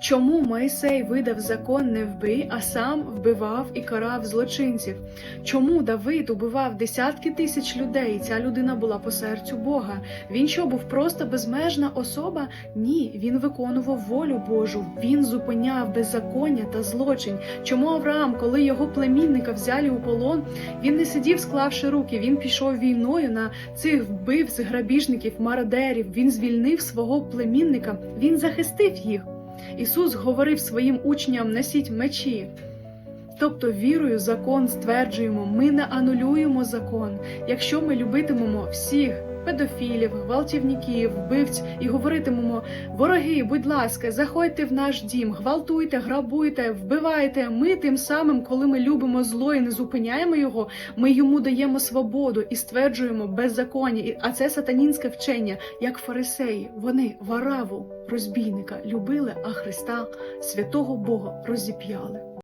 Чому Моїсей видав закон не вбий, а сам вбивав і карав злочинців? Чому Давид убивав десятки тисяч людей? Ця людина була по серцю Бога. Він що був просто безмежна особа? Ні, він виконував волю Божу. Він зупиняв беззаконня та злочин. Чому Авраам, коли його племінника взяли у полон, він не сидів, склавши руки. Він пішов війною на цих вбивць, грабіжників, мародерів. Він звільнив свого племінника. Він захистив їх. Ісус говорив своїм учням: носіть мечі. Тобто вірою закон стверджуємо, ми не анулюємо закон, якщо ми любитимемо всіх педофілів, гвалтівників, вбивць і говоритимемо: вороги, будь ласка, заходьте в наш дім, гвалтуйте, грабуйте, вбивайте. Ми тим самим, коли ми любимо зло і не зупиняємо його, ми йому даємо свободу і стверджуємо беззаконня. А це сатанінське вчення, як фарисеї. Вони вараву розбійника любили, а Христа, святого Бога, розіп'яли.